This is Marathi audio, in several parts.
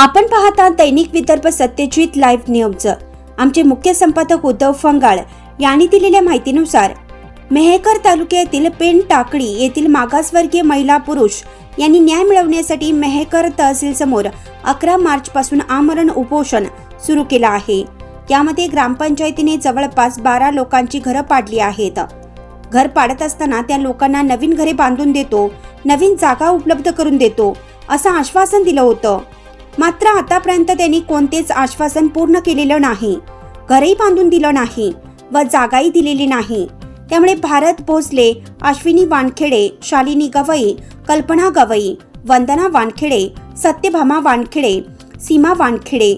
आपण पाहता दैनिक विदर्भ सत्यजित लाईव्ह न्यूज. आमचे मुख्य संपादक उद्धव फंगाळ यांनी दिलेल्या माहितीनुसार मेहकर तालुक्यातील पेन टाकळी येथील मागासवर्गीय महिला पुरुष यांनी न्याय मिळवण्यासाठी मेहकर तहसील समोर अकरा मार्च पासून आमरण उपोषण सुरू केलं आहे. यामध्ये ग्रामपंचायतीने जवळपास बारा लोकांची घरं पाडली आहेत. घर पाडत असताना त्या लोकांना नवीन घरे बांधून देतो नवीन जागा उपलब्ध करून देतो असं आश्वासन दिलं होतं. मात्र आतापर्यंत त्यांनी कोणतेच आश्वासन पूर्ण केलेलं नाही. घरही बांधून दिलं नाही व जागाही दिलेली नाही. त्यामुळे भारत भोसले अश्विनी वानखेडे शालिनी गवई कल्पना गवई वंदना वानखेडे सत्यभामा वानखेडे सीमा वानखेडे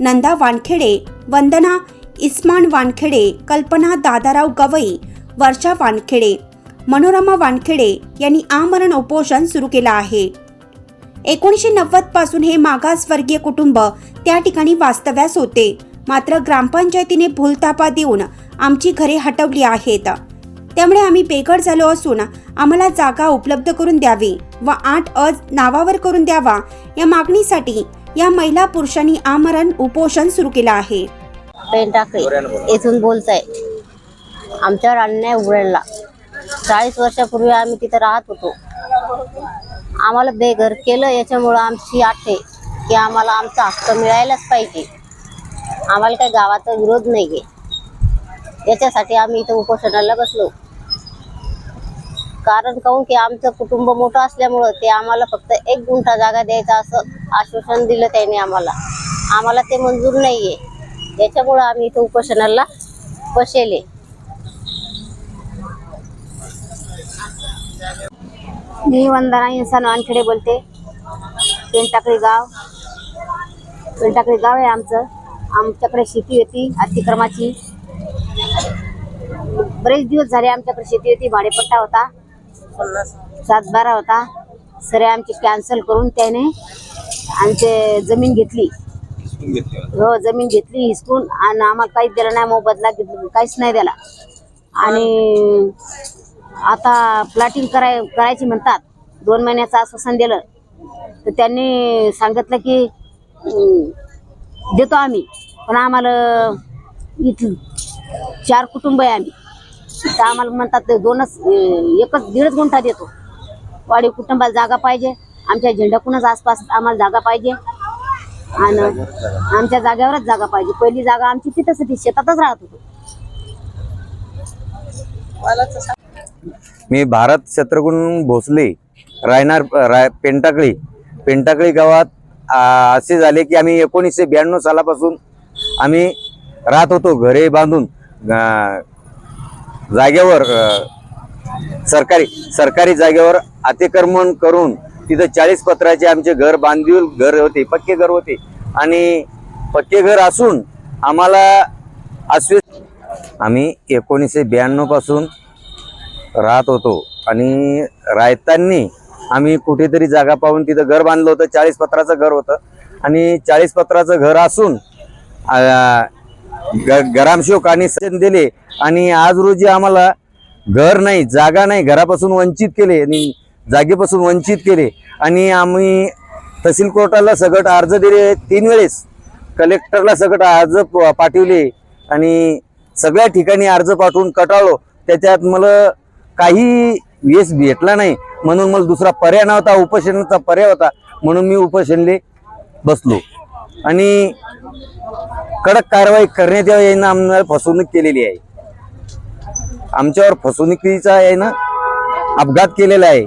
नंदा वानखेडे वंदना इस्मान वानखेडे कल्पना दादाराव गवई वर्षा वानखेडे मनोरमा वानखेडे यांनी आमरण उपोषण सुरू केलं आहे. एकोणीसशे नव्वदपासून हे मागासवर्गीय कुटुंब त्या ठिकाणी वास्तव्यास होते. मात्र ग्रामपंचायतीने भूलतापा देऊन आमची घरे हटवली आहेत. त्यामुळे आम्ही बेघर झालो असून आम्हाला जागा उपलब्ध करून द्यावी व आठ अज नावावर करून द्यावा या मागणीसाठी या महिला पुरुषांनी आमरण उपोषण सुरू केलं आहे. येथून बोलताय. आमच्यावर अन्याय उघडला चाळीस वर्षापूर्वी आम्ही तिथे राहत होतो. आम्हाला बेघर केलं याच्यामुळं आमची आठ आहे की आम्हाला आमचा हक्क मिळायलाच पाहिजे. आम्हाला काही गावाचा विरोध नाही आहे याच्यासाठी आम्ही इथं उपोषणाला बसलो. कारण काहून की आमचं कुटुंब मोठं असल्यामुळं ते आम्हाला फक्त एक गुंठा जागा द्यायचा असं आश्वासन दिलं त्याने आम्हाला. आम्हाला ते मंजूर नाही आहे याच्यामुळं आम्ही इथं उपोषणाला बसेले मी वंदना इन्सान वानखेडे बोलते. पेंटाकळी गाव. पेंटाकळी गाव आहे आमचं. आमच्याकडे शेती होती अतिक्रमाची. बरेच दिवस झाले आमच्याकडे शेती होती भाडेपट्टा होता. सात बारा होता. सरे आमची कॅन्सल करून त्याने आमचे जमीन घेतली. हो जमीन घेतली हिसकून. आणि आम्हाला काहीच दिलं नाही मोबदला काहीच नाही दिला. आणि आता प्लॅटिंग कराय करायची म्हणतात. दोन महिन्याचं आश्वासन दिलं. तर त्यांनी सांगितलं की देतो आम्ही पण आम्हाला इथं चार कुटुंब आहे आम्ही. तर आम्हाला म्हणतात ते दोनच एकच दीडच गुंठा देतो. वाडी कुटुंबाला जागा पाहिजे. आमच्या झेंडाकूनच आसपास आम्हाला जागा पाहिजे. आणि आमच्या जागेवरच जागा पाहिजे. पहिली जागा आमची तिथंच होती. शेतातच राहत होतो. मी भारत शत्रुघ्न भोसले रायनार राय पेंटाकळी. पेंटाकळी गावात असे झाले की आम्ही एकोणीसशे ब्याण्णव सालापासून आम्ही राहत होतो घरे बांधून जागेवर सरकारी सरकारी जागेवर अतिक्रमण करून तिथं चाळीस पत्राचे आमचे घर बांधील घर होते पक्के घर होते. आणि पक्के घर असून आम्हाला आश्वित आम्ही एकोणीसशे ब्याण्णवपासून राहत होतो. आणि रायतांनी आम्ही कुठेतरी जागा पाहून तिथं घर बांधलं होतं. चाळीस पत्राचं घर होतं. आणि चाळीस पत्राचं घर असून गरामशोक आणि सचन दिले. आणि आज रोजी आम्हाला घर नाही जागा नाही घरापासून वंचित केले आणि जागेपासून वंचित केले. आणि आम्ही तहसील कोर्टाला सगट अर्ज दिले. तीन वेळेस कलेक्टरला सगट अर्ज प- पाठवले. आणि सगळ्या ठिकाणी अर्ज पाठवून कटाळलो. त्याच्यात मला काही वेस भेटला नाही. म्हणून मला दुसरा पर्याय नव्हता उपोषणाचा पर्याय होता. म्हणून मी उपोषणले बसलो. आणि कडक कारवाई करण्यात यावी यानं आम्हाला फसवणूक केलेली आहे. आमच्यावर फसवणुकीचा यानं अपघात केलेला आहे.